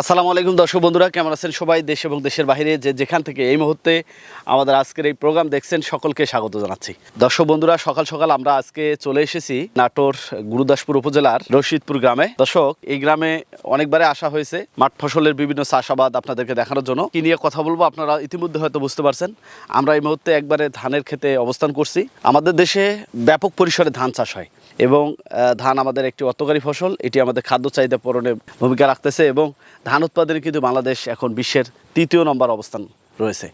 আসসালামু আলাইকুম দর্শক বন্ধুরা, কেমন আছেন সবাই? দেশ এবং দেশের বাইরে যে যেখান থেকে এই মুহূর্তে আমাদের আজকের এই প্রোগ্রাম দেখছেন সকলকে স্বাগত জানাচ্ছি। দর্শক বন্ধুরা, সকাল সকাল আমরা আজকে চলে এসেছি নাটোর গুরুদাসপুর উপজেলার রশিদপুর গ্রামে। দর্শক, এই গ্রামে অনেকবারে আসা হয়েছে মাঠ ফসলের বিভিন্ন চাষাবাদ আপনাদেরকে দেখানোর জন্য। কি নিয়ে কথা বলব আপনারা ইতিমধ্যে হয়তো বুঝতে পারছেন। আমরা এই মুহূর্তে একবারে ধানের ক্ষেতে অবস্থান করছি। আমাদের দেশে ব্যাপক পরিসরে ধান চাষ হয়। এবং ধান আমাদের একটি অর্থকারী ফসল। এটি আমাদের খাদ্য চাহিদা পূরণে ভূমিকা রাখতেছে এবং ধান উৎপাদনে কিন্তু বাংলাদেশ এখন বিশ্বের তৃতীয় নম্বর অবস্থান রয়েছে।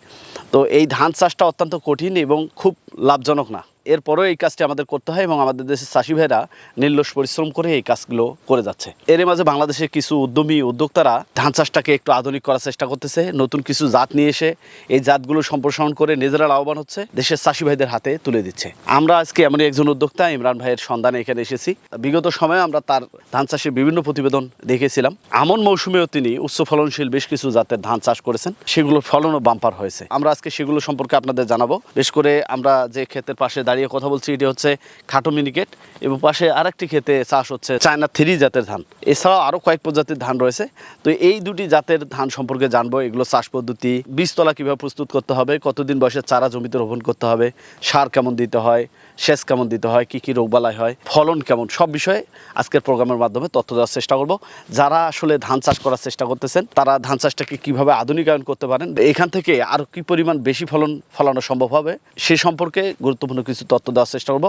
তো এই ধান চাষটা অত্যন্ত কঠিন এবং খুব লাভজনক না। এরপরেও এই কাজটি আমাদের করতে হয় এবং আমাদের দেশের চাষি ভাইরা নির্লস পরিশ্রম করে এই কাজগুলো করে যাচ্ছে। এর মাঝে বাংলাদেশের কিছু উদ্যমী উদ্যোক্তারা ধান চাষটাকে একটু আধুনিক করার চেষ্টা করতেছে। নতুন কিছু জাত নিয়ে এসে এই জাতগুলো সম্প্রসারণ করে নিজেরা লাভবান হচ্ছে, দেশের চাষি ভাইদের হাতে তুলে দিচ্ছে। আমরা আজকে এমনই একজন উদ্যোক্তা, ইমরান ভাইয়ের সন্ধানে এখানে এসেছি। বিগত সময়ে আমরা তার ধান চাষের বিভিন্ন প্রতিবেদন দেখেছিলাম। আমন মৌসুমেও তিনি উচ্চ ফলনশীল বেশ কিছু জাতের ধান চাষ করেছেন। সেগুলোর ফলনও বাম্পার হয়েছে। আমরা আজকে সেগুলো সম্পর্কে আপনাদের জানাব। বেশ করে আমরা যে ক্ষেতের পাশে দাঁড়িয়ে কথা বলছি, এটি হচ্ছে খাটো মিনিকেট এবং পাশে আরেকটি ক্ষেতে চাষ হচ্ছে চায়না থ্রি জাতের ধান। এছাড়াও আরও কয়েক প্রজাতির ধান রয়েছে। তো এই দুটি জাতের ধান সম্পর্কে জানব। এগুলো চাষ পদ্ধতি, বীজতলা কীভাবে প্রস্তুত করতে হবে, কতদিন বয়সে চারা জমিতে রোপণ করতে হবে, সার কেমন দিতে হয়, সেচ কেমন দিতে হয়, কী কী রোগবালাই হয়, ফলন কেমন, সব বিষয়ে আজকের প্রোগ্রামের মাধ্যমে তথ্য দেওয়ার চেষ্টা করব। যারা আসলে ধান চাষ করার চেষ্টা করতেছেন, তারা ধান চাষটাকে কীভাবে আধুনিকায়ন করতে পারেন, এখান থেকে আর কি পরিমাণ বেশি ফলন ফলানো সম্ভব হবে, সে সম্পর্কে গুরুত্বপূর্ণ কিছু তথ্য দেওয়ার চেষ্টা করব।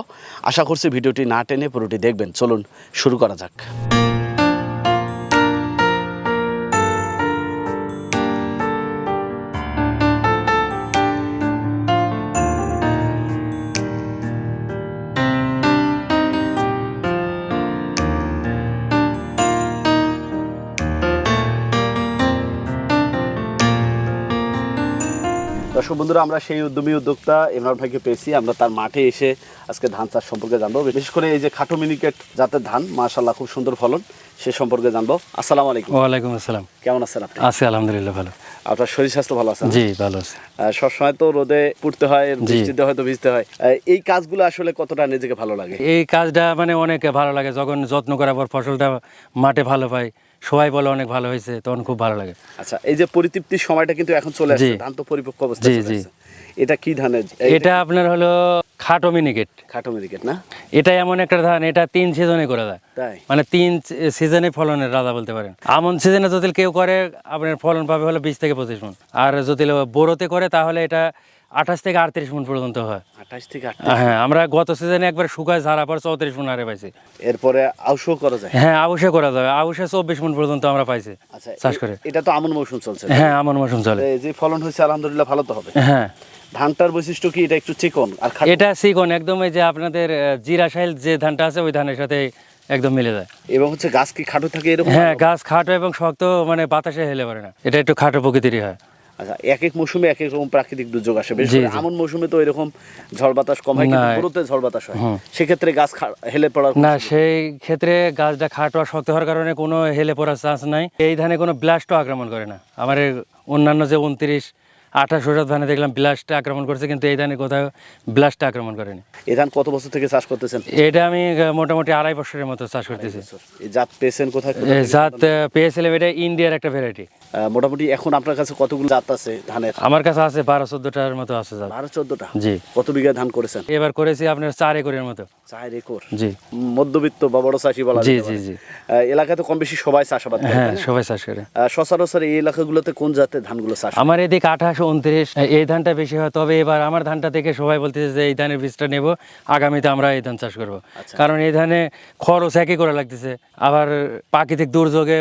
আশা করছি ভিডিওটি না টেনে পুরোটি দেখবেন। চলুন শুরু করা যাক। বন্ধুরা আমরা সেই উদ্যমী উদ্যোক্তা ইমরান ভাইকে পেয়েছি। আমরা তার মাঠে এসে আজকে ধান চাষ সম্পর্কে জানব। বিশেষ করে এই যে খাটো মিনিকেট জাতের ধান মাশাল্লাহ খুব সুন্দর ফলন সে সম্পর্কে জানব। আসসালামু আলাইকুম। ওয়ালাইকুম আসসালাম। কেমন আছেন আপনি? আছি আলহামদুলিল্লাহ ভালো। আপনার শরীর স্বাস্থ্য ভালো আছে জি ভালো আছে। সবসময় তো রোদে পুড়তে হয় বৃষ্টিতে হয়তো ভিজতে হয়। এই কাজগুলো আসলে কতটা নিজেকে ভালো লাগে? এই কাজটা মানে অনেক ভালো লাগে যখন যত্ন করার পর ফসলটা মাঠে ভালো পাই সবাই বলে অনেক ভালো হয়েছে তখন খুব ভালো লাগে। আচ্ছা এই যে পরিতৃপ্তির সময়টা কিন্তু এখন চলে আসছে ধান তো পরিপক্ক অবস্থায় জি, জি। এটা কি ধানের? এটা আপনার হলো খাটো মিনিকেট। খাটো মিনিকেট না? এটা এমন একটা ধান এটা তিন সিজনে করে দেয় তাই? মানে তিন সিজনে ফলনের রাজা বলতে পারেন। আমন সিজনে যদি কেউ করে আপনার ফলন পাবে হলো বিশ থেকে পঁচিশ মন। আর যদি বোরোতে করে তাহলে এটা আঠাশ থেকে আটত্রিশ মন পর্যন্ত হয়। আঠাশ থেকে হ্যাঁ আমরা গত সিজনে একবার শুকায় ঝাড়া পর চৌত্রিশ মন আরে পাইছি। এরপরে আউশও করা যায়। হ্যাঁ আবশ্যই করা যাবে আবশ্যই চব্বিশ মন পর্যন্ত আমরা পাইছি। আচ্ছা চাষ করে। এটা তো আমন মৌসুম চলছে। হ্যাঁ আমার মৌসুম চলে। যে ফলন হয়েছে আলহামদুলিল্লাহ ভালো তো হবে। হ্যাঁ। ধানটার বৈশিষ্ট্য কি? এটা একটু চিকন আর এটা সিকন একদম এই যে আপনাদের আহ, জিরা সাইল যে ধানটা আছে ওই ধানের সাথে একদম মিলে যায়। এবং হচ্ছে গাছ কি খাটো থাকে এরকম? হ্যাঁ গাছ খাটো এবং শক্ত মানে বাতাসে হেলে পারে না। এটা একটু খাটো প্রকৃতিরই হয়। আচ্ছা এক এক মৌসুমে এক এক রকম প্রাকৃতিক দুর্যোগ আসে। বিশেষ করে আমন মৌসুমে তো এরকম ঝড় বাতাস কম হয় কিন্তু না। পুরোতে ঝড় বাতাস হয়। সেক্ষেত্রে গাছ হেলে পড়ার না সেই ক্ষেত্রে গাছটা খাটো আর শক্ত হওয়ার কারণে কোনো হেলে পড়ার চান্স নাই। এই ধানে কোনো ব্লাস্টও আক্রমণ করে না। আমার অন্যান্য যে উনত্রিশ আঠাশ ওটা ধানে দেখলাম ব্লাস্টে আক্রমণ করছে কিন্তু এই ধানে কোথাও ব্লাস্টে আক্রমণ করেনি। এই ধান কত বছর থেকে চাষ করতেছেন? এটা আমি মোটামুটি আড়াই বছরের মতো চাষ করতেছি। জাত পেয়েছেন কোথায়? জাত আহ, পেয়েছিলাম এটা ইন্ডিয়ার একটা ভ্যারাইটি মোটামুটি এখন আপনার কাছে কতগুলো জাত আছে ধানের? আমার কাছে আছে বারো চোদ্দটার মতো আছে বারো চোদ্দটা? জি। কত বিঘা ধান করেছেন? এবার করেছি আপনার চার একরের মতো। চার একর। জি। মধ্যবিত্ত বা বড় চাষি বলা জি জি জি। আহ, এলাকাতে কম বেশি সবাই চাষাবাদ করে হ্যাঁ সবাই চাষ করে। সচরাচর এই এলাকাগুলোতে কোন জাতের ধানগুলো চাষ? আমার এদিকে আঠাশ উনত্রিশ এই ধানটা বেশি হয়। তবে এবার আমার ধানটা থেকে সবাই বলতেছে যে এই ধানের বীজটা নেব আগামীতে আমরা এই ধান চাষ করব। আচ্ছা। কারণ এই ধানে খরচ একই করে লাগতেছে। আবার প্রাকৃতিক দুর্যোগে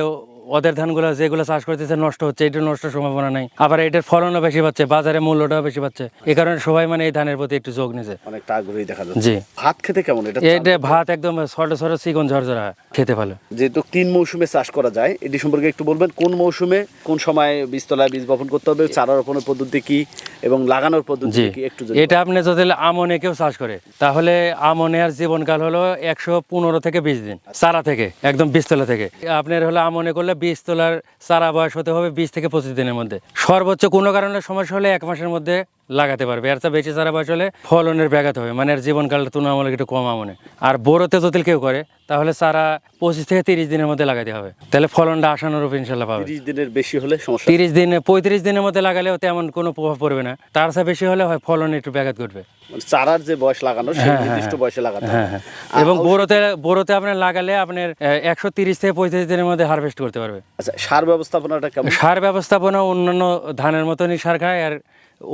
ওদের ধানগুলো যেগুলো চাষ করতেছে নষ্ট হচ্ছে এটা নষ্ট সম্ভাবনা নাই। আবার এটার ফলনও বেশি পাচ্ছে বাজারে মূল্যটাও বেশি পাচ্ছে। এই কারণে সবাই মানে এই ধানের প্রতি একটু যোগ নিছে। অনেকটা আগ্রহী দেখা যাচ্ছে। জি। ভাত খেতে কেমন? এটা এটা ভাত একদম ছোট ছোট চিকন ঝরঝরা খেতে ভালো। যেহেতু তিন মৌসুমে চাষ করা যায় এটি সম্পর্কে একটু বলবেন কোন মৌসুমে কোন সময় বীজতলায় বীজ বপন করতে হবে চারা রোপণের পদ্ধতি কি এবং লাগানোর পদ্ধতি কি একটু এটা আপনি যদি আমনে কেউ চাষ করে তাহলে আমনের জীবনকাল হলো একশো পনেরো থেকে বিশ দিন চারা থেকে একদম বীজতলা থেকে। আপনার হলো আমনে করলে বীজতলার চারা বয়স হতে হবে বিশ থেকে পঁচিশ দিনের মধ্যে। সর্বোচ্চ কোনো কারণে সমস্যা হলে এক মাসের মধ্যে লাগাতে পারবে। চেয়ে বেশি চারা বয়স হলে ফলনের ব্যাঘাত হবে। মানে এর জীবনকালটা তুলনামূলক একটু কম আমনে। আর বোরোতে যদি কেউ করে তাহলে চারা পঁচিশ থেকে তিরিশ দিনের মধ্যে লাগাতে হবে। তাহলে ফলনটা আশানুরূপ ইনশাল্লাহ পাবে তিরিশ দিনের বেশি হলে সমস্যা তিরিশ দিন পঁয়ত্রিশ দিনের মধ্যে লাগালেও তেমন কোনো প্রভাব পড়বে না। তার চেয়ে বেশি হলে হয় ফলন একটু ব্যাঘাত ঘটবে। মানে চারার যে বয়স লাগানো সেই নির্দিষ্ট বয়সে লাগাতে হ্যাঁ হ্যাঁ। এবং বোরোতে বোরোতে আপনার লাগালে আপনার একশো তিরিশ থেকে পঁয়ত্রিশ দিনের মধ্যে হারভেস্ট করতে পারবে। আচ্ছা সার ব্যবস্থাপনাটা কেমন? সার ব্যবস্থাপনা অন্যান্য ধানের মতনই সার খায়। আর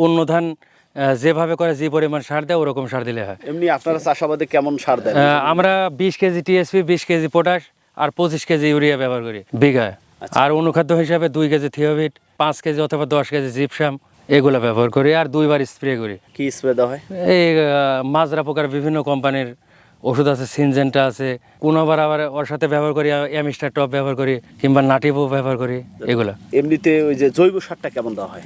অন্য ধান যেভাবে করে যে পরিমাণ সার দেয় ওরকম সার দিলে হয়। এমনি আপনারা চাষাবাদে কেমন সার দেন? আমরা বিশ কেজি টিএসপি বিশ কেজি পটাশ আর পঁচিশ কেজি ইউরিয়া ব্যবহার করি বিঘায়। আর অনুখাদ্য হিসাবে দুই কেজি থিওভিট পাঁচ কেজি অথবা দশ কেজি জিপসাম এগুলো ব্যবহার করি আর দুইবার স্প্রে করি। কি স্প্রে দেওয়া হয়? এই মাজরা পোকার বিভিন্ন কোম্পানির ওষুধ আছে সিনজেন্টা আছে কোনোবার আবার আবার ওর সাথে ব্যবহার করি অ্যামিস্টার টপ ব্যবহার করি কিংবা নাটিভো ব্যবহার করি এগুলো। এমনিতে ওই যে জৈব সারটা কেমন দেওয়া হয়?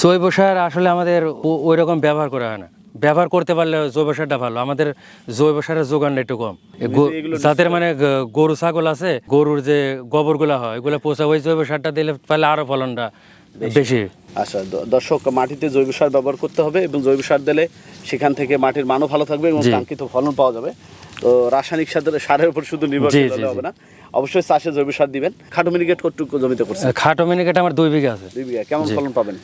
জৈব সার আসলে আমাদের ওই রকম ব্যবহার করা হয় না। ব্যবহার করতে পারলে জৈব সারটা ভালো আমাদের জৈব সারের যোগানটা একটু কম। যাদের মানে গরু ছাগল আছে গরুর যে গোবরগুলো হয় এগুলো পোষা ওই জৈব সারটা দিলে পারলে আরও ফলনটা বেশি। আচ্ছা দর্শক মাটিতে জৈব সার ব্যবহার করতে হবে এবং জৈব সার দিলে সেখান থেকে মাটির মানও ভালো থাকবে এবং। কাঙ্ক্ষিত ফলন পাওয়া যাবে। তো রাসায়নিক সারের সারের উপর শুধু নির্ভর করতে হবে না। অবশ্যই চাষে জৈব সার দিবেন। খাটো মিনিকেট কতটুকু জমিতে করছে খাটো মিনিকেট আমার দুই বিঘা আছে। দুই বিঘা কেমন ফলন পাবেন?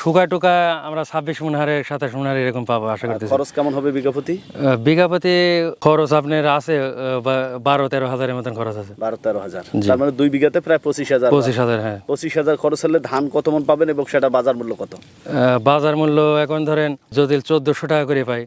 শুকা টুকা আমরা ছাব্বিশ মন হারে সাতাশ মন হারে এরকম পাবো আশা করতেছি। খরচ কেমন হবে বিঘা প্রতি? বিঘা প্রতি খরচ আপনার আছে বারো তেরো হাজারের মতন খরচ আছে। বারো তেরো হাজার। তার মানে দুই বিঘাতে প্রায় পঁচিশ হাজার। পঁচিশ হাজার হ্যাঁ। পঁচিশ হাজার খরচ হলে ধান কত মন পাবেন এবং সেটা বাজার মূল্য কত? বাজার মূল্য এখন ধরেন যদি চোদ্দশো টাকা করে পাই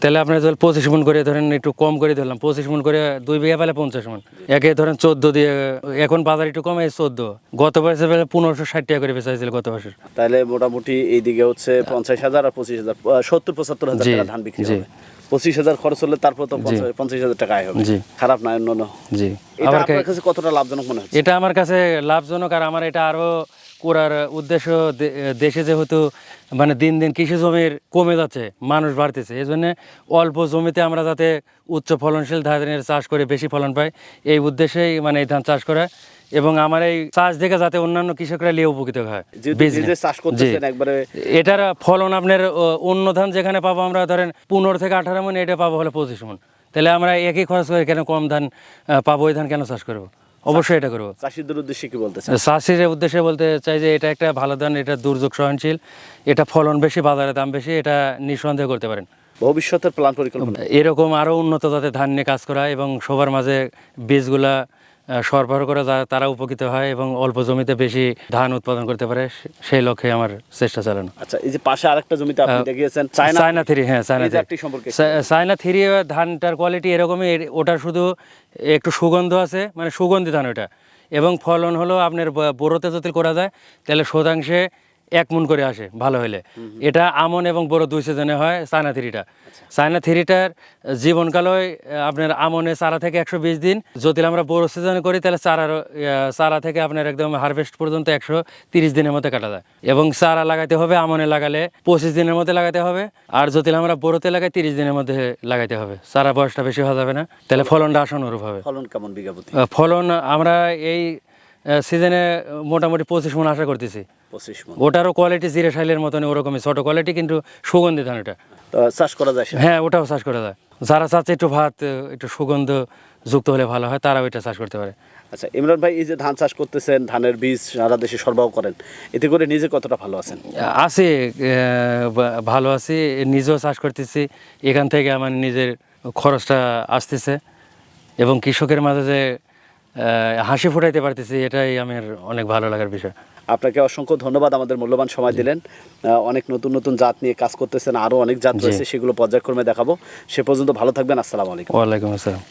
তাহলে আপনার যদি পঁচিশ মন করে ধরেন একটু কম করে ধরলাম পঁচিশ মন করে দুই বিঘা পেলে পঞ্চাশ মন। একে ধরেন চোদ্দ দিয়ে এখন বাজার একটু কমে চোদ্দ। গত বছর পনেরোশো ষাট টাকা করে বেচাইছিল গত বছর। তাহলে মোটামুটি এইদিকে হচ্ছে পঞ্চাশ হাজার আর পঁচিশ হাজার সত্তর পঁচাত্তর হাজার টাকা ধান বিক্রি। হবে। পঁচিশ হাজার খরচ হলে তারপর তো পঞ্চাশ- হাজার টাকা আয় হবে। খারাপ না অন্য জি। আবার কাছে কতটা লাভজনক মনে হচ্ছে? এটা আমার কাছে লাভজনক আর আমার এটা আরও করার উদ্দেশ্য দেশে যেহেতু মানে দিন দিন কৃষি জমির কমে যাচ্ছে মানুষ বাড়তেছে এই জন্য অল্প জমিতে আমরা যাতে উচ্চ ফলনশীল ধানের চাষ করে বেশি ফলন পাই এই উদ্দেশ্যেই মানে এই ধান চাষ করা। এবং আমার এই চাষ দেখে যাতে অন্যান্য কৃষকরা নিয়ে উপকৃত হয়। এটার ফলন আপনার অন্য ধান যেখানে পাবো আমরা ধরেন পনেরো থেকে আঠারো মন এটা পাবো হলে পঁচিশ মন। তাহলে আমরা একই খরচ করে কেন কম ধান পাবো ওই ধান কেন চাষ করব? অবশ্যই এটা করব। চাষিদের উদ্দেশ্যে কি বলতে চাই চাষির উদ্দেশ্যে বলতে চাই যে এটা একটা ভালো ধান এটা দুর্যোগ সহনশীল। এটা ফলন বেশি বাজারে দাম বেশি এটা নিঃসন্দেহ করতে পারেন। ভবিষ্যতের প্ল্যান পরিকল্পনা? এরকম আরও উন্নত জাতের ধান নিয়ে কাজ করা এবং সবার মাঝে বীজগুলা সরবরাহ করে তারা উপকৃত হয় এবং অল্প জমিতে বেশি ধান উৎপাদন করতে পারে সেই লক্ষ্যে আমার চেষ্টা চালানো। আচ্ছা এই যে পাশে আরেকটা জমিতে আপনি দেখিয়েছেন চায়না থ্রি হ্যাঁ চায়না থ্রি। সম্পর্কে চায়না থ্রি ধানটার কোয়ালিটি এরকমই ওটা ওটার শুধু একটু সুগন্ধ আছে মানে সুগন্ধি ধান ওটা। এবং ফলন হলো আপনার বোরোতে যদি করা যায় তাহলে শতাংশে এক মন করে আসে ভালো হলে এটা আমন এবং বড় দুই সিজনে হয় চায়না থ্রিটা। চায়না থ্রিটার জীবনকাল হয় আপনার আমনে চারা থেকে একশো বিশ দিন। যদি আমরা বড় সিজনে করি তাহলে চারার চারা থেকে আপনার একদম হারভেস্ট পর্যন্ত একশো তিরিশ দিনের মধ্যে কাটা যায়। এবং চারা লাগাতে হবে আমনে লাগালে পঁচিশ দিনের মধ্যে লাগাতে হবে। আর যদি আমরা বড়তে লাগাই তিরিশ দিনের মধ্যে লাগাতে হবে। চারা বয়সটা বেশি হওয়া যাবে না। তাহলে ফলনটা আশানুরূপ হবে। ফলন কেমন বিঘা ফলন আমরা এই সিজনে মোটামুটি পঁচিশ মন আশা করতেছি। পঁচিশ মন। ওটারও কোয়ালিটি জিরে শাইলের মতন ওরকমই ছোট কোয়ালিটি কিন্তু সুগন্ধি ধান এটা চাষ করা যায় হ্যাঁ ওটাও চাষ করা যায়। যারা চাচ্ছে একটু ভাত একটু সুগন্ধ যুক্ত হলে ভালো হয় তারা ওইটা চাষ করতে পারে। আচ্ছা ইমরান ভাই এই যে ধান চাষ করতেছেন ধানের বীজ সারা দেশে সরবরাহ করেন এতে করে নিজে কতটা ভালো আছেন? আছি ভালো আছি নিজেও চাষ করতেছি এখান থেকে আমার নিজের খরচটা আসতেছে এবং কৃষকের মাঝে যে হাসি ফুটাইতে পারতেছি এটাই আমার অনেক ভালো লাগার বিষয়। আপনাকে অসংখ্য ধন্যবাদ আমাদের মূল্যবান সময় দিলেন। আহ, অনেক নতুন নতুন জাত নিয়ে কাজ করতেছেন আরও অনেক জাত রয়েছে সেগুলো পর্যায়ক্রমে দেখাবো। সে পর্যন্ত ভালো থাকবেন আসসালামু আলাইকুম। ওয়ালাইকুম আসসালাম।